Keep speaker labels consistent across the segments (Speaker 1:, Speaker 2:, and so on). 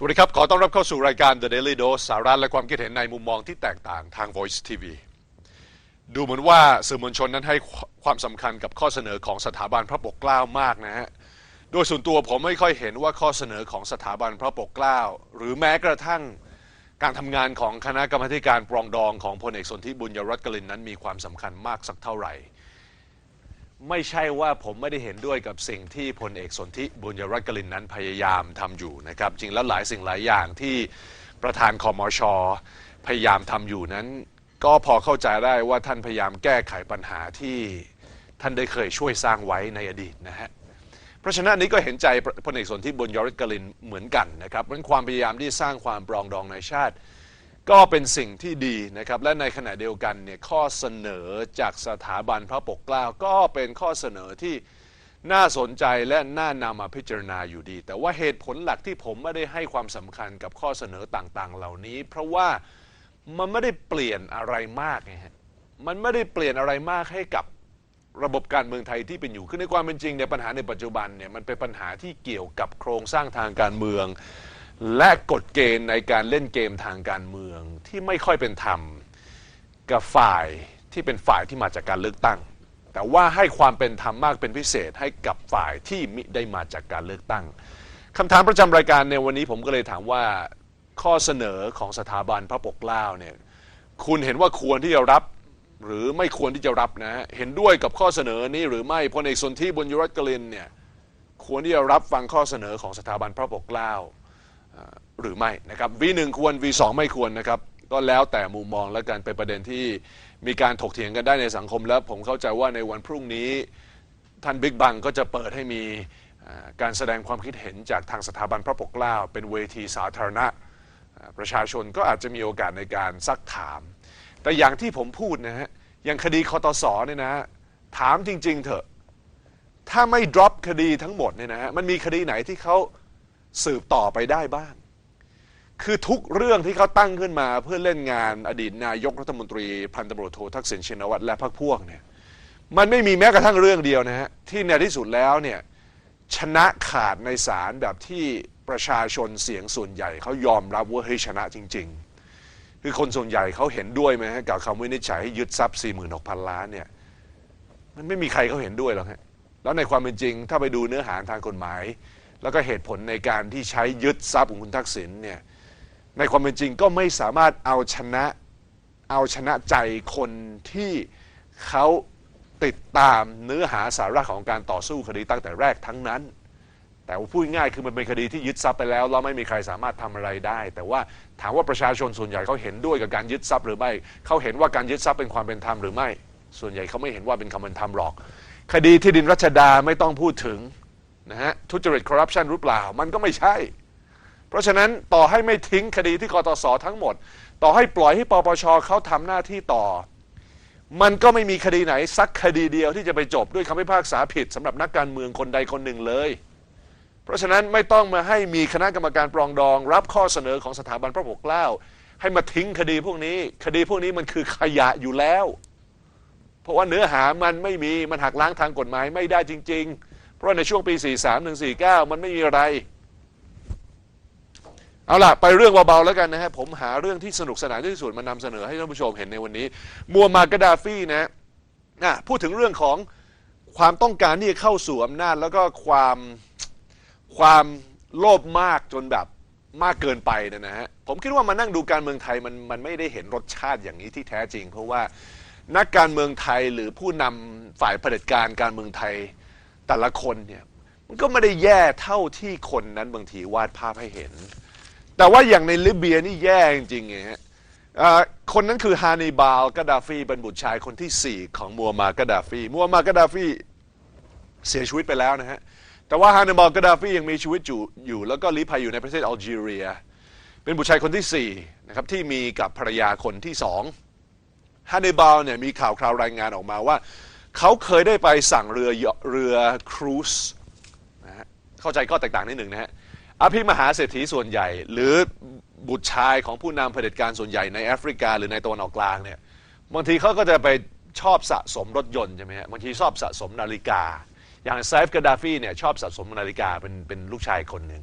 Speaker 1: สวัสดีครับ ขอต้อนรับเข้าสู่รายการ The Daily Dose สาระและความคิดเห็นในมุมมองที่แตกต่างทาง Voice TV ดูเหมือนว่าสื่อมวลชนนั้นให้ความสำคัญกับข้อเสนอของสถาบันพระปกเกล้ามากนะฮะ โดยส่วนตัวผมไม่ค่อยเห็นว่าข้อเสนอของสถาบันพระปกเกล้า หรือแม้กระทั่งการทำงานของคณะกรรมาธิการปรองดองของพลเอกสนธิบุญยรัตน์กลินนั้นมีความสำคัญมากสักเท่าไหร่ ไม่ใช่ว่าผมไม่ได้เห็นด้วยกับสิ่งที่พลเอกสนธิบุญยรัตน์กลินนั้นพยายามทำอยู่นะครับ จริงแล้วหลายสิ่งหลายอย่างที่ประธานคอมช พยายามทำอยู่นั้น ก็พอเข้าใจได้ว่าท่านพยายามแก้ไขปัญหาที่ท่านได้เคยช่วยสร้างไว้ในอดีตนะฮะเพราะฉะนั้นนี้ก็เห็นใจพลเอกสนธิบุญยรัตน์กลินเหมือนกันนะครับเพราะงั้นความพยายามที่สร้างความปรองดองในชาติ ก็เป็นสิ่งที่ดีนะครับ และในขณะเดียวกันเนี่ยข้อเสนอจากสถาบันพระปกเกล้าก็เป็นข้อเสนอที่น่าสนใจและน่านำมาพิจารณาอยู่ดี แต่ว่าเหตุผลหลักที่ผมไม่ได้ให้ความสำคัญกับข้อเสนอต่างๆ เหล่านี้ เพราะว่ามันไม่ได้เปลี่ยนอะไรมากไงฮะมันไม่ได้เปลี่ยนอะไรมากให้กับระบบการเมืองไทยที่เป็นอยู่คือในความเป็นจริงเนี่ยปัญหาในปัจจุบันเนี่ยมันเป็นปัญหาที่เกี่ยวกับโครงสร้างทางการเมือง และกฎเกณฑ์ในการเล่นเกมทางการเมืองที่ไม่ค่อยเป็นธรรมกับฝ่ายที่เป็นฝ่ายที่มาจากการเลือกตั้ง แต่ว่าให้ความเป็นธรรมมากเป็นพิเศษให้กับฝ่ายที่มิได้มาจากการเลือกตั้งคำถามประจำรายการในวันนี้ผมก็เลยถามว่าข้อเสนอของสถาบันพระปกเกล้าเนี่ยคุณเห็นว่าควรที่จะรับหรือไม่ควรที่จะรับนะเห็นด้วยกับข้อเสนอนี้หรือไม่พลเอกสนธิบุญยรัตน์กลินเนี่ยควรที่จะรับฟังข้อเสนอของสถาบันพระปกเกล้า หรือไม่นะครับ V1 ควร V2 ไม่ควรนะครับก็แล้วแต่มุมมองและการเป็นประเด็นที่มีการถกเถียงกันได้ในสังคม และผมเข้าใจว่าในวันพรุ่งนี้ท่านบิ๊กบังก็จะเปิดให้มีการแสดงความคิดเห็นจากทางสถาบันพระปกเกล้า เป็นเวทีสาธารณะ ประชาชนก็อาจจะมีโอกาสในการซักถาม แต่อย่างที่ผมพูดนะฮะอย่างคดีคอตสเนี่ยนะฮะถามจริง ๆ เถอะ ถ้าไม่ drop คดีทั้งหมดเนี่ยนะฮะมันมีคดีไหนที่เขา สืบต่อไปได้บ้าง คือทุกเรื่องที่เขาตั้งขึ้นมาเพื่อเล่นงานอดีตนายกรัฐมนตรีพันตำรวจโททักษิณชินวัตรและพรรคพวกเนี่ยมันไม่มีแม้กระทั่งเรื่องเดียวนะฮะที่ในที่สุดแล้วเนี่ยชนะขาดในศาลแบบที่ประชาชนเสียงส่วนใหญ่เขายอมรับว่าเฮ้ยชนะจริง ๆ คือคนส่วนใหญ่เขาเห็นด้วยไหมฮะกับคำวินิจฉัยให้ยึดทรัพย์46,000 ล้านเนี่ยมันไม่มีใครเขาเห็นด้วยหรอกฮะแล้วในความเป็นจริงถ้าไปดูเนื้อหาทางกฎหมาย แล้วก็เหตุผลในการที่ใช้ยึดทรัพย์ของคุณทักษิณเนี่ยในความเป็นจริงก็ไม่สามารถเอาชนะเอาชนะใจคนที่เขาติดตามเนื้อหาสาระของการต่อสู้คดีตั้งแต่แรกทั้งนั้น แต่พูดง่ายคือมันเป็นคดีที่ยึดทรัพย์ไปแล้วแล้วไม่มีใครสามารถทำอะไรได้ แต่ว่าถามว่าประชาชนส่วนใหญ่เขาเห็นด้วยกับการยึดทรัพย์หรือไม่เขาเห็นว่าการยึดทรัพย์เป็นความเป็นธรรมหรือไม่ ส่วนใหญ่เขาไม่เห็นว่าเป็นความเป็นธรรมหรอก คดีที่ดินรัชดาไม่ต้องพูดถึง นะฮะทุจริตคอร์รัปชันหรือเปล่า มันก็ไม่ใช่ เพราะฉะนั้นต่อให้ไม่ทิ้งคดีที่กตสทั้งหมด ต่อให้ปล่อยให้ปปชเขาทำหน้าที่ต่อ มันก็ไม่มีคดีไหนสักคดีเดียวที่จะไปจบด้วยคำพิพากษาผิดสำหรับนักการเมืองคนใดคนหนึ่งเลย เพราะฉะนั้นไม่ต้องมาให้มีคณะกรรมการปรองดอง รับข้อเสนอของสถาบันพระปกเกล้าให้มาทิ้งคดีพวกนี้ คดีพวกนี้มันคือขยะอยู่แล้ว เพราะว่าเนื้อหามันไม่มีมันหักล้างทางกฎหมายไม่ได้จริง ๆ เพราะในช่วงปี 43ถึง49 มันไม่มีอะไร เอาล่ะ ไปเรื่องเบาๆแล้วกันนะฮะ ผมหาเรื่องที่สนุกสนานที่สุดมานำเสนอให้ท่านผู้ชมเห็นในวันนี้ มัวมากาดาฟีนะนะพูดถึงเรื่องของความต้องการที่จะเข้าสู่อำนาจ แล้วก็ความความโลภมากจนแบบมากเกินไปเนยนะฮะผมคิดว่ามานั่งดูการเมืองไทยมันมันไม่ได้เห็นรสชาติอย่างนี้ที่แท้จริง เพราะว่านักการเมืองไทยหรือผู้นำฝ่ายเผด็จการการเมืองไทย แต่ละคนเนี่ยมันก็ไม่ได้แย่เท่าที่คนนั้นบางทีวาดภาพให้เห็น แต่ว่าอย่างในลิเบียนี่แย่จริงๆไงฮะคนนั้นคือฮานิบาลกาดาฟีเป็นบุตรชายคนที่ 4 ของมัวมากาดาฟีมัวมากาดาฟีเสียชีวิตไปแล้วนะฮะแต่ว่าฮานิบาลกาดาฟียังมีชีวิตอยู่อยู่ แล้วก็ลี้ภัยอยู่ในประเทศอัลจีเรีย เป็นบุตรชายคนที่4นะครับที่มีกับภรรยาคนที่สองฮานิบาลเนี่ยมีข่าวคราวรายงานออกมาว่า เขาเคยได้ไปสั่งเรือเรือครูซนะฮะเข้าใจก็แตกต่างนิดหนึ่งนะฮะอภิมหาเศรษฐีส่วนใหญ่ หรือบุตรชายของผู้นำเผด็จการส่วนใหญ่ในแอฟริกา หรือในตะวันออกกลางเนี่ยบางทีเขาก็จะไปชอบสะสมรถยนต์ใช่ไหมฮะบางทีชอบสะสมนาฬิกา อย่างไซฟ์กาดาฟีเนี่ยชอบสะสมนาฬิกาเป็นเป็นลูกชายคนหนึ่ง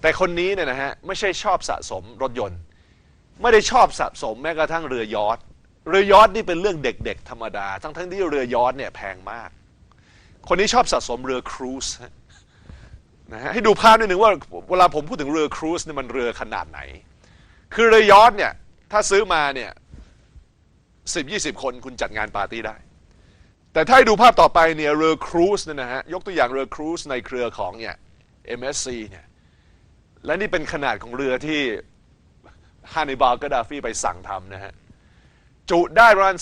Speaker 1: แต่คนนี้เนี่ยนะฮะไม่ใช่ชอบสะสมรถยนต์ ไม่ได้ชอบสะสมแม้กระทั่งเรือยอท เรือยอทนี่เป็นเรื่องเด็กๆ ธรรมดา ทั้งๆที่เรือยอทเนี่ยแพงมาก คนนี้ชอบสะสมเรือครูซนะฮะให้ดูภาพนิดนึงว่าเวลาผมพูดถึงเรือครูซเนี่ยมันเรือขนาดไหน คือเรือยอทเนี่ยถ้าซื้อมาเนี่ยสิบยี่สิบคนคุณจัดงานปาร์ตี้ได้ แต่ถ้าให้ดูภาพต่อไปเนี่ยเรือครูซเนี่ยนะฮะยกตัวอย่างเรือครูซในเครือของเนี่ย MSC เนี่ยและนี่เป็นขนาดของเรือที่ฮานิบาลกาดาฟีไปสั่งทำนะฮะ จุได้ประมาณ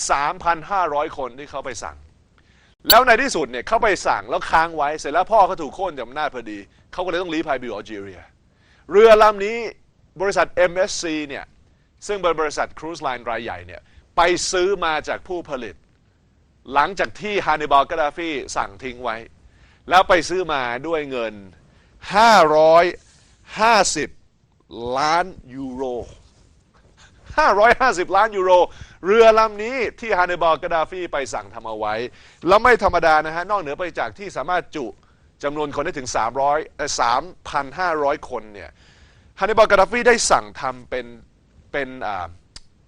Speaker 1: 3,500 คนที่เขาไปสั่ง แล้วในที่สุดเนี่ยเขาไปสั่งแล้วค้างไว้เสร็จแล้วพ่อเขาถูกโค่นจากอำนาจพอดี เขาก็เลยต้องลี้ภัยไปอยู่อัลจีเรีย เรือลำนี้บริษัท MSC เนี่ยซึ่งเป็นบริษัทครูซไลน์รายใหญ่เนี่ยไปซื้อมาจากผู้ผลิต หลังจากที่ฮานิบาลกาดาฟีสั่งทิ้งไว้ แล้วไปซื้อมาด้วยเงิน 550 ล้านยูโร 550 ล้านยูโร เรือลำนี้ที่ฮานิบาลกาดาฟีไปสั่งทำเอาไว้ แล้วไม่ธรรมดานะฮะ นอกเหนือไปจากที่สามารถจุจำนวนคนได้ถึง 300เอ่3,500 คนเนี่ยฮานิบาลกาดาฟีได้สั่งทำเป็นเป็นอ่า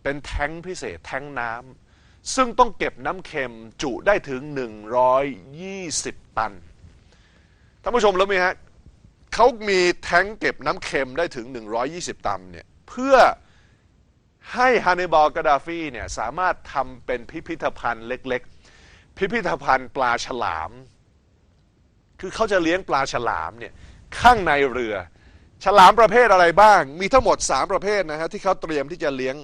Speaker 1: เป็นแท้งพิเศษแท้งน้ำซึ่งต้องเก็บน้ำเค็มจุได้ถึง 120 ตันท่านผู้ชมรู้วไหมฮะเขามีแท้งเก็บน้ำเค็มได้ถึง 120 ตันเนี่ยเพื่อ ให้ฮานิบาลกาดาฟีเนี่ยสามารถทำเป็นพิพิธภัณฑ์เล็ก ๆ พิพิธภัณฑ์ปลาฉลาม คือเขาจะเลี้ยงปลาฉลามเนี่ยข้างในเรือ ฉลามประเภทอะไรบ้าง มีทั้งหมด 3 ประเภทนะฮะที่เขาเตรียมที่จะเลี้ยง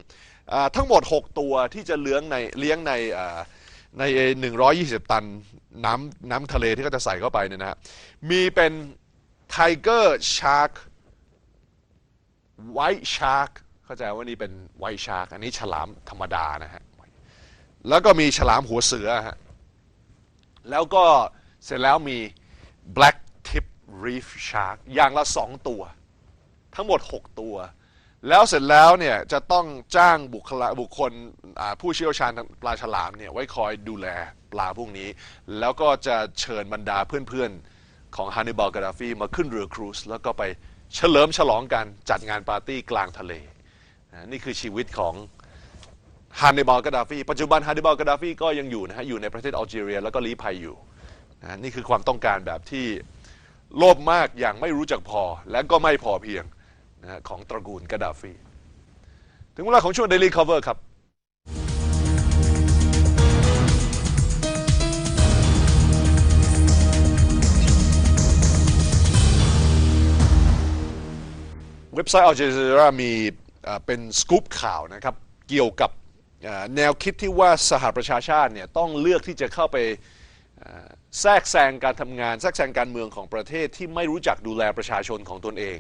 Speaker 1: อ่าทั้งหมด 6 ตัวที่จะเลี้ยงในเลี้ยงในอ่าใน120 ตันน้ำน้ำทะเลที่เขาจะใส่เข้าไปเนี่ยนะฮะมีเป็นไทเกอร์ชาร์กไวท์ชาร์ก เข้าใจว่านี่เป็นไวชาร์กอันนี้ฉลามธรรมดานะฮะแล้วก็มีฉลามหัวเสือฮะแล้วก็เสร็จแล้วมี black tip reef shark อย่างละสองตัว ทั้งหมด 6 ตัว แล้วเสร็จแล้วเนี่ยจะต้องจ้างบุคลาบุคคลผู้เชี่ยวชาญปลาฉลามเนี่ยไว้คอยดูแลปลาพวกนี้ แล้วก็จะเชิญบรรดาเพื่อนๆ ของฮานิบาลกาดาฟีมาขึ้นเรือครูซแล้วก็ไปเฉลิมฉลองกันจัดงานปาร์ตี้กลางทะเล นี่คือชีวิตของฮานิบาลกาดาฟีปัจจุบันฮานิบาลกาดาฟีก็ยังอยู่นะฮะอยู่ในประเทศอัลจีเรีย แล้วก็ลี้ภัยอยู่นะนี่คือความต้องการแบบที่โลภมากอย่างไม่รู้จักพอและก็ไม่พอเพียงนะของตระกูลกาดาฟี ถึงเวลาของช่วง Daily Cover ครับเว็บไซต์อัลจ z ซีรามี เป็นสกู๊ปข่าวนะครับเกี่ยวกับแนวคิดที่ว่าสหประชาชาติเนี่ยต้องเลือกที่จะเข้าไปแทรกแซงการทำงานแทรกแซงการเมืองของประเทศที่ไม่รู้จักดูแลประชาชนของตนเอง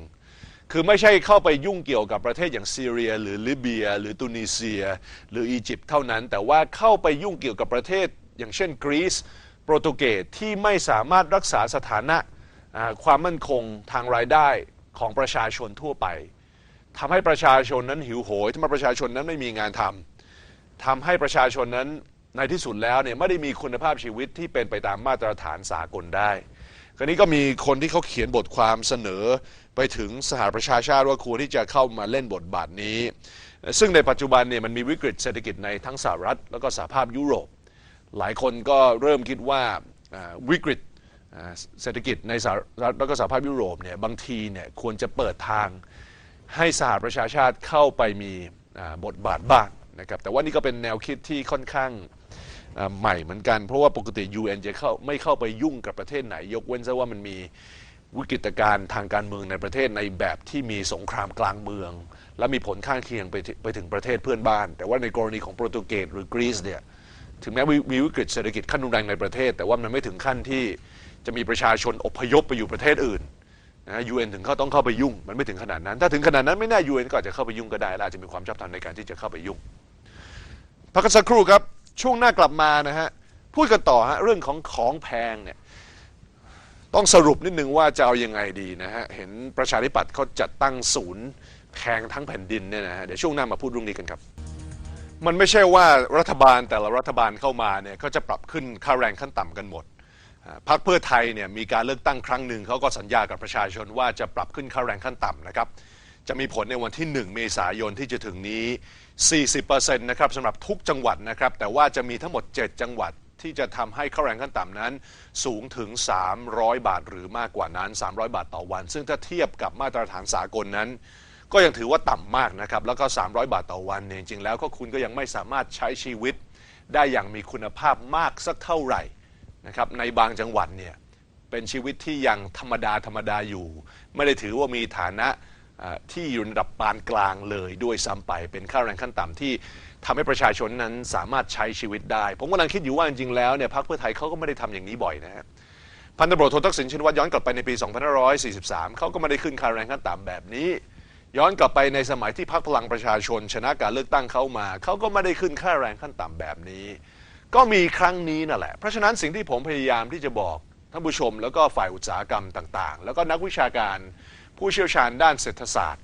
Speaker 1: คือไม่ใช่เข้าไปยุ่งเกี่ยวกับประเทศอย่างซีเรีย หรือลิเบีย หรือตุนิเซีย หรืออียิปต์เท่านั้น แต่ว่าเข้าไปยุ่งเกี่ยวกับประเทศ อย่างเช่นกรีซโปรตุเกสที่ไม่สามารถรักษาสถานะความมั่นคงทางรายได้ของประชาชนทั่วไป ทำให้ประชาชนนั้นหิวโหยทำให้ประชาชนนั้นไม่มีงานทำทำให้ประชาชนนั้นในที่สุดแล้วเนี่ยไม่ได้มีคุณภาพชีวิตที่เป็นไปตามมาตรฐานสากลได้ คราวนี้ก็มีคนที่เขาเขียนบทความเสนอไปถึงสหประชาชาติว่าควรที่จะเข้ามาเล่นบทบาทนี้ ซึ่งในปัจจุบันเนี่ยมันมีวิกฤตเศรษฐกิจในทั้งสหรัฐ แล้วก็สหภาพยุโรป หลายคนก็เริ่มคิดว่าวิกฤตเศรษฐกิจในสหรัฐแล้วก็สหภาพยุโรปเนี่ยบางทีเนี่ยควรจะเปิดทาง ให้สหประชาชาติเข้าไปมีบทบาทบ้างนะครับแต่ว่านี่ก็เป็นแนวคิดที่ค่อนข้างใหม่เหมือนกัน เพราะว่าปกติ UN จะเข้าไม่เข้าไปยุ่งกับประเทศไหน ยกเว้นซะว่ามันมีวิกฤตการณ์ทางการเมืองในประเทศในแบบที่มีสงครามกลางเมือง และมีผลข้างเคียงไปถึงไปถึงประเทศเพื่อนบ้าน แต่ว่าในกรณีของโปรตุเกสหรือกรีซเนี่ยถึงแม้มีวิกฤตเศรษฐกิจขั้นรุนแรงในประเทศ แต่ว่ามันไม่ถึงขั้นที่จะมีประชาชนอพยพไปอยู่ประเทศอื่น นะยูเอ็นถึงเขาต้องเข้าไปยุ่ง มันไม่ถึงขนาดนั้น ถ้าถึงขนาดนั้นไม่แน่ยูเอ็นก็อาจจะเข้าไปยุ่งก็ได้และอาจจะมีความชอบธรรมในการที่จะเข้าไปยุ่งพักสักครู่ครับช่วงหน้ากลับมานะฮะพูดกันต่อฮะเรื่องของของแพงเนี่ยต้องสรุปนิดนึงว่าจะเอายังไงดีนะฮะเห็นประชาธิปัตย์เขาจัดตั้งศูนย์แพงทั้งแผ่นดินเนี่ยนะฮะเดี๋ยวช่วงหน้ามาพูดเรื่องนี้กันครับ มันไม่ใช่ว่ารัฐบาลแต่ละรัฐบาลเข้ามาเนี่ยก็จะปรับขึ้นค่าแรงขั้นต่ำกันหมด พรรคเพื่อไทยเนี่ยมีการเลือกตั้งครั้งหนึ่งเขาก็สัญญากับประชาชนว่าจะปรับขึ้นค่าแรงขั้นต่ำนะครับ จะมีผลในวันที่ 1 เมษายนที่จะถึงนี้ 40%นะครับสำหรับทุกจังหวัดนะครับ แต่ว่าจะมีทั้งหมด 7 จังหวัดที่จะทำให้ค่าแรงขั้นต่ำนั้น สูงถึง 300 บาทหรือมากกว่านั้น 300 บาทต่อวัน ซึ่งถ้าเทียบกับมาตรฐานสากลนั้น ก็ยังถือว่าต่ำมากนะครับ แล้วก็ 300 บาทต่อวันเนี่ยจริงๆแล้วก็คุณก็ยังไม่สามารถใช้ชีวิต ได้อย่างมีคุณภาพมากสักเท่าไหร่ นะครับในบางจังหวัดเนี่ยเป็นชีวิตที่ยังธรรมดาธรรมดาอยู่ ไม่ได้ถือว่ามีฐานะที่อยู่ในระดับปานกลางเลยด้วยซ้ำไปเป็นค่าแรงขั้นต่ำที่ทำให้ประชาชนนั้นสามารถใช้ชีวิตได้ ผมกำลังคิดอยู่ว่าจริงๆแล้วเนี่ยพรรคเพื่อไทยเขาก็ไม่ได้ทำอย่างนี้บ่อยนะฮะพันตำรวจโททักษิณชินวัตรย้อนกลับไปในปี 2543 เขาก็ไม่ได้ขึ้นค่าแรงขั้นต่ำแบบนี้ ย้อนกลับไปในสมัยที่พรรคพลังประชาชน ชนะการเลือกตั้งเข้ามา เขาก็ไม่ได้ขึ้นค่าแรงขั้นต่ำแบบนี้ ก็มีครั้งนี้นั่นแหละ เพราะฉะนั้นสิ่งที่ผมพยายามที่จะบอกท่านผู้ชม แล้วก็ฝ่ายอุตสาหกรรมต่างๆ แล้วก็นักวิชาการผู้เชี่ยวชาญด้านเศรษฐศาสตร์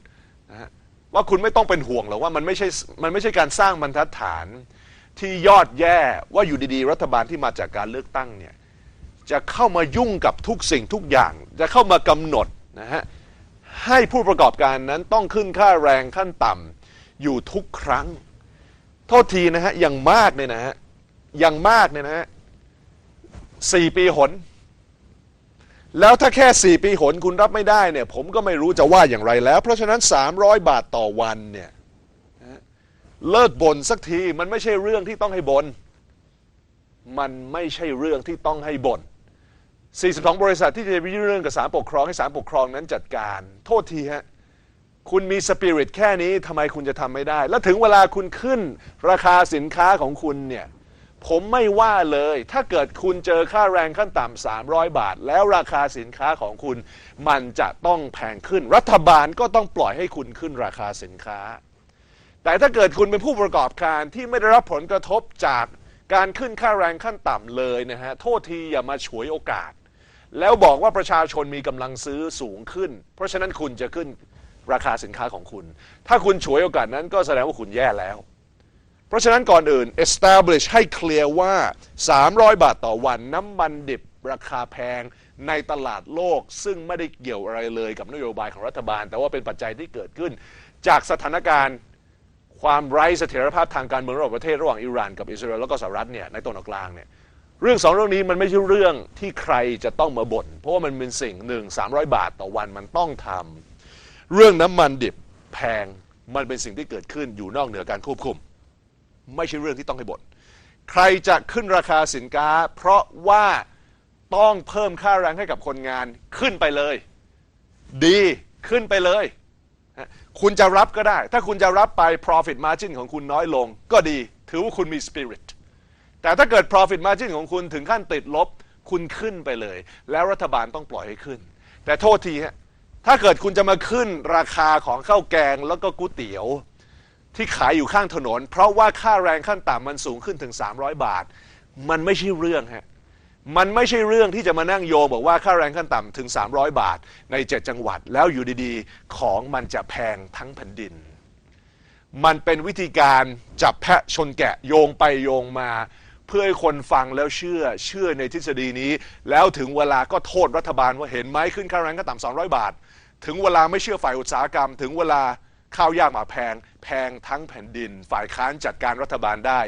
Speaker 1: นะฮะว่าคุณไม่ต้องเป็นห่วงหรอกว่ามันไม่ใช่มันไม่ใช่การสร้างบรรทัดฐานที่ยอดแย่ว่าอยู่ดีๆ รัฐบาลที่มาจากการเลือกตั้งเนี่ยจะเข้ามายุ่งกับทุกสิ่งทุกอย่าง จะเข้ามากำหนดนะฮะให้ผู้ประกอบการนั้นต้องขึ้นค่าแรงขั้นต่ำอยู่ทุกครั้ง โทษทีนะฮะอย่างมากเนี่ยนะฮะ อย่างมากเนี่ยนะฮะสี่ปีหน แล้วถ้าแค่สี่ปีหนคุณรับไม่ได้เนี่ย ผมก็ไม่รู้จะว่าอย่างไรแล้ว เพราะฉะนั้น 300 บาทต่อวันเนี่ยเลิกบ่นสักทีมันไม่ใช่เรื่องที่ต้องให้บน่นมันไม่ใช่เรื่องที่ต้องให้บ่น42 บริษัทที่จะไปยื่นเรื่องกับศาลปกครองให้ศาลปกครองนั้นจัดการ โทษทีฮะคุณมีสปิริตแค่นี้ทำไมคุณจะทำไม่ได้ แล้วถึงเวลาคุณขึ้นราคาสินค้าของคุณเนี่ย ผมไม่ว่าเลย ถ้าเกิดคุณเจอค่าแรงขั้นต่ำ300 บาท แล้วราคาสินค้าของคุณ มันจะต้องแพงขึ้น รัฐบาลก็ต้องปล่อยให้คุณขึ้นราคาสินค้า แต่ถ้าเกิดคุณเป็นผู้ประกอบการที่ไม่ได้รับผลกระทบจากการขึ้นค่าแรงขั้นต่ำเลยนะฮะ โทษทีอย่ามาฉวยโอกาส แล้วบอกว่าประชาชนมีกำลังซื้อสูงขึ้น เพราะฉะนั้นคุณจะขึ้นราคาสินค้าของคุณ ถ้าคุณฉวยโอกาสนั้นก็แสดงว่าคุณแย่แล้ว เพราะฉะนั้นก่อนอื่น establish ให้เคลียร์ว่า 300 บาทต่อวันน้ำมันดิบราคาแพงในตลาดโลก ซึ่งไม่ได้เกี่ยวอะไรเลยกับนโยบายของรัฐบาล แต่ว่าเป็นปัจจัยที่เกิดขึ้น จากสถานการณ์ความไร้เสถียรภาพทางการเมืองระหว่างประเทศระหว่างอิหร่านกับอิสราเอลแล้วก็สหรัฐเนี่ยในตะวันกลางเนี่ยเรื่องสองเรื่องนี้มันไม่ใช่เรื่องที่ใครจะต้องมาบ่นเพราะว่ามันเป็นสิ่งหนึ่ง300 บาทต่อวันมันต้องทำเรื่องน้ำมันดิบแพงมันเป็นสิ่งที่เกิดขึ้นอยู่นอกเหนือการควบคุม ไม่ใช่เรื่องที่ต้องให้บ่นใครจะขึ้นราคาสินค้า เพราะว่าต้องเพิ่มค่าแรงให้กับคนงานขึ้นไปเลย ดีขึ้นไปเลย คุณจะรับก็ได้ ถ้าคุณจะรับไป profit margin ของคุณน้อยลง ก็ดีถือว่าคุณมี spirit แต่ถ้าเกิด profit margin ของคุณถึงขั้นติดลบ คุณขึ้นไปเลย แล้วรัฐบาลต้องปล่อยให้ขึ้น แต่โทษทีฮะถ้าเกิดคุณจะมาขึ้นราคาของข้าวแกงแล้วก็ก๋วยเตี๋ยว ที่ขายอยู่ข้างถนน เพราะว่าค่าแรงขั้นต่ำมันสูงขึ้นถึง 300 บาท มันไม่ใช่เรื่องฮะมันไม่ใช่เรื่องที่จะมานั่งโยงบอกว่าค่าแรงขั้นต่ำถึง 300 บาทใน 7 จังหวัด แล้วอยู่ดีๆ ของมันจะแพงทั้งแผ่นดิน มันเป็นวิธีการจับแพะชนแกะโยงไปโยงมา เพื่อให้คนฟังแล้วเชื่อเชื่อในทฤษฎีนี้ แล้วถึงเวลาก็โทษรัฐบาลว่าเห็นไหมขึ้นค่าแรงขั้นต่ำ200 บาท ถึงเวลาไม่เชื่อฝ่ายอุตสาหกรรม ถึงเวลา ข้าวยากหมาแพง แพงทั้งแผ่นดิน ฝ่ายค้านจัดการรัฐบาลได้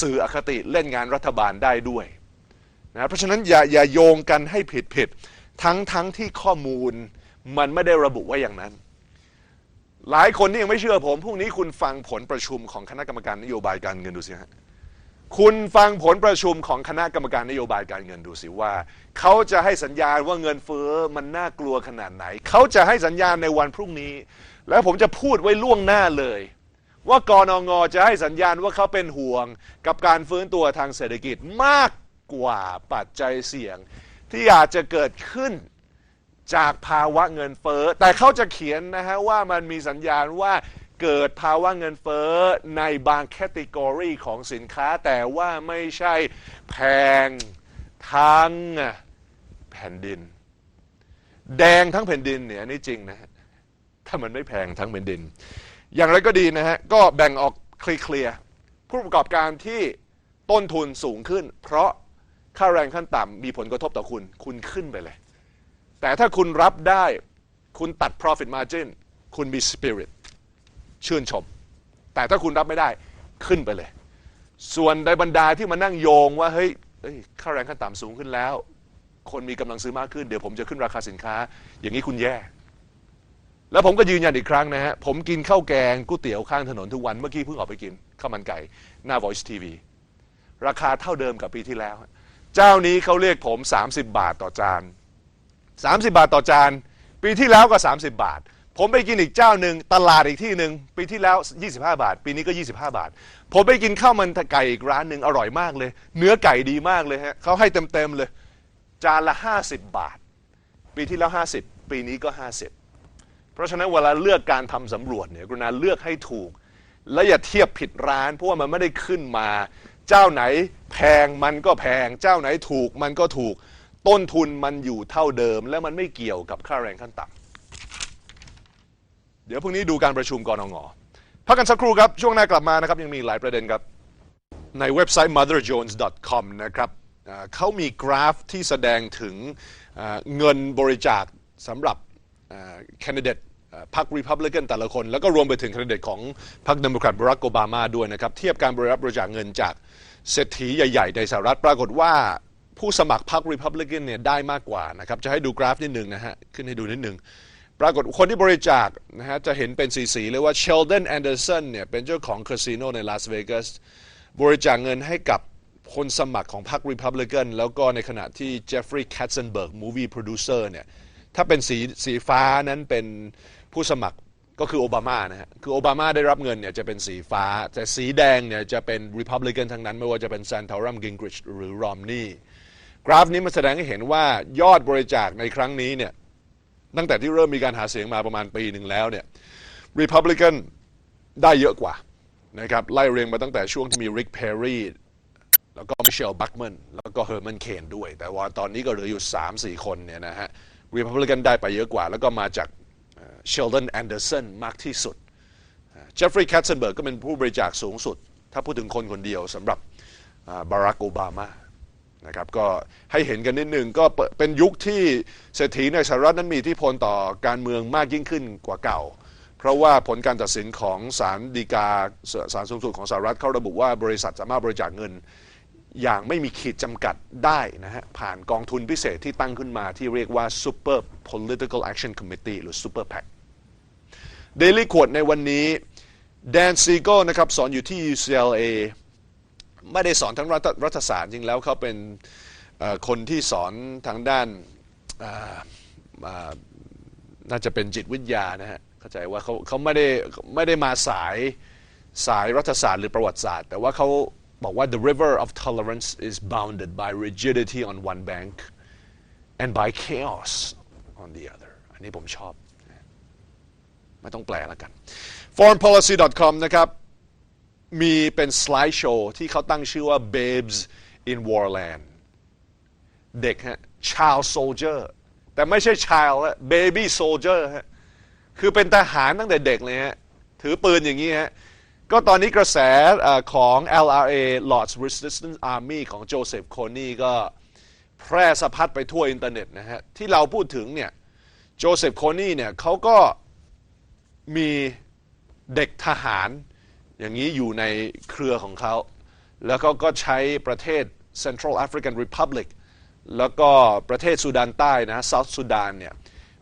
Speaker 1: สื่ออคติเล่นงานรัฐบาลได้ด้วยนะเพราะฉะนั้นอย่าอย่าโยงกันให้ผิดผิดทั้งทั้งที่ข้อมูลมันไม่ได้ระบุไว้อย่างนั้น หลายคนที่ยังไม่เชื่อผมพรุ่งนี้คุณฟังผลประชุมของคณะกรรมการนโยบายการเงินดูสิฮะ คุณฟังผลประชุมของคณะกรรมการนโยบายการเงินดูสิว่า เขาจะให้สัญญาณว่าเงินเฟ้อมันน่ากลัวขนาดไหน เขาจะให้สัญญาณในวันพรุ่งนี้ แล้วผมจะพูดไว้ล่วงหน้าเลย ว่ากรนงจะให้สัญญาณว่าเขาเป็นห่วง กับการฟื้นตัวทางเศรษฐกิจมากกว่าปัจจัยเสี่ยง ที่อาจจะเกิดขึ้นจากภาวะเงินเฟ้อแต่เขาจะเขียนนะฮะว่ามันมีสัญญาณว่า เกิดภาวะเงินเฟ้อในบางแคตตากรีของสินค้า แต่ว่าไม่ใช่แพงทั้งแผ่นดิน แดงทั้งแผ่นดินเนี่ยอันนี่จริงนะถ้ามันไม่แพงทั้งแผ่นดิน อย่างไรก็ดีนะฮะ ก็แบ่งออกเคลียร์ผู้ประกอบการที่ต้นทุนสูงขึ้น เพราะค่าแรงขั้นต่ำมีผลกระทบต่อคุณ คุณขึ้นไปเลย แต่ถ้าคุณรับได้ คุณตัด profit margin คุณมี spirit ชื่นชม แต่ถ้าคุณรับไม่ได้ขึ้นไปเลย ส่วนในบรรดาที่มานั่งโยงว่าเฮ้ยเฮ้ยค่าแรงขั้นต่ำสูงขึ้นแล้ว คนมีกำลังซื้อมากขึ้นเดี๋ยวผมจะขึ้นราคาสินค้า อย่างนี้คุณแย่ แล้วผมก็ยืนยันอีกครั้งนะฮะผมกินข้าวแกงก๋วยเตี๋ยวข้างถนนทุกวันเมื่อกี้เพิ่งออกไปกินข้าวมันไก่หน้า Voice TV ราคาเท่าเดิมกับปีที่แล้ว เจ้านี้เขาเรียกผม 30 บาทต่อจาน 30 บาทต่อจาน ปีที่แล้วก็ 30 บาท ผมไปกินอีกเจ้าหนึ่งตลาดอีกที่หนึ่งปีที่แล้ว 25 บาท ปีนี้ก็ 25 บาท ผมไปกินข้าวมันไก่อีกร้านหนึ่งอร่อยมากเลย เนื้อไก่ดีมากเลยฮะเขาให้เต็มๆเลย จานละ 50 บาท ปีที่แล้ว 50 ปีนี้ก็ 50 เพราะฉะนั้นเวลาเลือกการทำสำรวจเนี่ยกรุณาเลือกให้ถูก และอย่าเทียบผิดร้านเพราะว่ามันไม่ได้ขึ้นมา เจ้าไหนแพงมันก็แพง เจ้าไหนถูกมันก็ถูก ต้นทุนมันอยู่เท่าเดิม และมันไม่เกี่ยวกับค่าแรงขั้นต่ำ เดี๋ยวพรุ่งนี้ดูการประชุมกรงงพักกันสักครู่ครับ ช่วงหน้ากลับมานะครับ ยังมีหลายประเด็นครับ ในเว็บไซต์ motherjones.com นะครับเขามีกราฟที่แสดงถึงเงินบริจาคสำหรับแคนดิเดตพรรครีพับลิกันแต่ละคน แล้วก็รวมไปถึงแคนดิเดตของพรรคเดโมแครตบรักโอบามาด้วยนะครับ เทียบการบริรับบริจาคเงินจากเศรษฐีใหญ่ๆในสหรัฐปรากฏว่าผู้สมัครพรรครีพับลิกันเนี่ยได้มากกว่านะครับ จะให้ดูกราฟนิดหนึ่งนะฮะ ขึ้นให้ดูนิดหนึ่งปรากฏคนที่บริจาค นะฮะจะเห็นเป็นสีๆเลยว่าเชลด o นแอนเดอร์สันเนี่ยเป็นเจ้าของคาสิโนในลาสเวกัสบริจาคเงินให้กับคนสมัครของพรรครีพับลิกันแล้วก็ในขณะที่เจฟฟรีย์แคทเซนเบิร์กมูวี่โปรดิวเซอร์เนี่ยถ้าเป็นสีสีฟ้านั้นเป็นผู้สมัครก็คือโอบามานะฮะคือโอบามาได้รับเงินเนี่ยจะเป็นสีฟ้า แต่สีแดงเนี่ยจะเป็นรีพับลิกันทั้งนั้น ไม่ว่าจะเป็นแซนทารัมกิงกริชหรือรอมนีกราฟนี้มันแสดงให้เห็นว่ายอดบริจาคในครั้งนี้เนี่ย ตั้งแต่ที่เริ่มมีการหาเสียงมาประมาณปีหนึ่งแล้วเนี่ย Republican ได้เยอะกว่านะครับไล่เรียงมาตั้งแต่ช่วงที่มีริกเพร์รีแล้วก็มิเชลบัคแมนแล้วก็เฮอร์แมนเคนด้วย แต่ว่าตอนนี้ก็เหลืออยู่ 3-4 คนเนี่ยนะฮะ Republican ได้ไปเยอะกว่า แล้วก็มาจากเชลด o นแอนเดอร์สันมากที่สุดเจฟฟรีย์แคทเซนเบิร์กก็เป็นผู้บริจาคสูงสุด ถ้าพูดถึงคนคนเดียวสำหรับบารักโอบามา นะครับก็ให้เห็นกันนิดหนึ่งก็เป็นยุคที่เศรษฐีในสหรัฐนั้นมีอิทธิพลต่อการเมืองมากยิ่งขึ้นกว่าเก่า เพราะว่าผลการตัดสินของศาลฎีกาศาลสูงสุดของสหรัฐเขาระบุว่าบริษัทสามารถบริจาคเงิน อย่างไม่มีขีดจำกัดได้นะฮะผ่านกองทุนพิเศษที่ตั้งขึ้นมาที่เรียกว่า Super Political Action Committee หรือ Super PAC Daily Quote ในวันนี้แดนซีโก้นะครับสอนอยู่ที่ UCLA ไม่ได้สอนทั้งรัฐรัฐศาสตร์จริงแล้วเขาเป็นคนที่สอนทางด้านน่าจะเป็นจิตวิทยานะฮะเข้าใจว่าเขาเขาไม่ได้ไม่ได้มาสายสายรัฐศาสตร์หรือประวัติศาสตร์ แต่ว่าเขาบอกว่า the river of tolerance is bounded by rigidity on one bank and by chaos on the other อันนี้ผมชอบ ไม่ต้องแปลแล้วกัน foreignpolicy.com นะครับ มีเป็นสไลด์โชว์ที่เขาตั้งชื่อว่า Babes in Warland เด็กฮะ child soldier แต่ไม่ใช่ child ฮะ baby soldier ฮะคือเป็นทหารตั้งแต่เด็กเลยฮะ ถือปืนอย่างนี้ฮะ ก็ตอนนี้กระแสของ LRA Lord's Resistance Army ของโจเซฟโคนีก็แพร่สะพัดไปทั่วอินเทอร์เน็ตนะฮะ ที่เราพูดถึงเนี่ยโจเซฟโคนีเนี่ยเขาก็มีเด็กทหาร อย่างนี้อยู่ในเครือของเขา แล้วก็ก็ใช้ประเทศ Central African Republic แล้วก็ประเทศสุดานใต้นะ South Sudan เนี่ย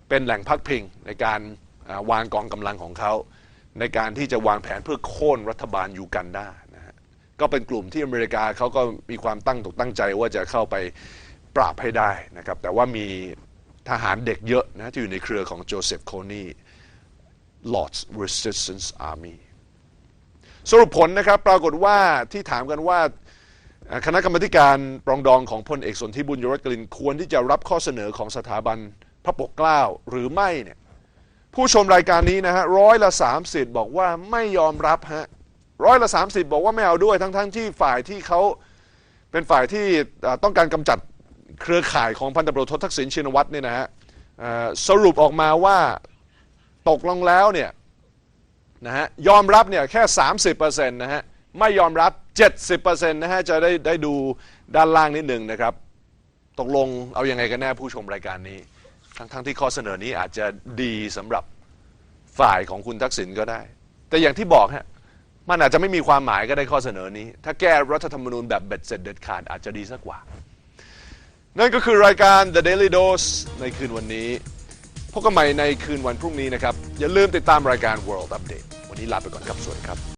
Speaker 1: เป็นแหล่งพักพิงในการวางกองกำลังของเขา ในการที่จะวางแผนเพื่อโค่นรัฐบาลยูกันดานะฮะก็เป็นกลุ่มที่อเมริกาเขาก็มีความตั้งตกตั้งใจว่าจะเข้าไปปราบให้ได้นะครับ แต่ว่ามีทหารเด็กเยอะนะที่อยู่ในเครือของโจเซฟโคนี Lord's Resistance Army สรุปผลนะครับปรากฏว่าที่ถามกันว่าคณะกรรมการปรองดองของพลเอกสนธิบุญยรัตน์กลินควรที่จะรับข้อเสนอของสถาบันพระปกเกล้าหรือไม่เนี่ยผู้ชมรายการนี้นะฮะร้อยละ30บอกว่าไม่ยอมรับฮะร้อยละ30บอกว่าไม่เอาด้วยทั้งๆทที่ฝ่ายที่เขาเป็นฝ่ายที่ต้องการกำจัดเครือข่ายของพันตำรวจโททักษิณชินวัตรเนี่ยนะฮะสรุปออกมาว่าตกลงแล้วเนี่ย นะฮะยอมรับเนี่ยแค่ 30%นะฮะไม่ยอมรับ 70%นะฮะจะได้ได้ดูด้านล่างนิดหนึ่งนะครับ ตกลงเอาอยังไงกันแน่ผู้ชมรายการนี้ ทั้งทั้งที่ข้อเสนอนี้อาจจะดีสำหรับฝ่ายของคุณทักษิณก็ได้ แต่อย่างที่บอกฮะมันอาจจะไม่มีความหมายก็ได้ข้อเสนอนี้ ถ้าแก้รัฐธรรมนูญแบบเบ็ดเสร็จเด็ดขาดอาจจะดีสักกว่า นั่นก็คือรายการ The Daily Dose ในคืนวันนี้ พบกันใหม่ในคืนวันพรุ่งนี้นะครับ อย่าลืมติดตามรายการ World Update วันนี้ลาไปก่อนครับ สวัสดีครับ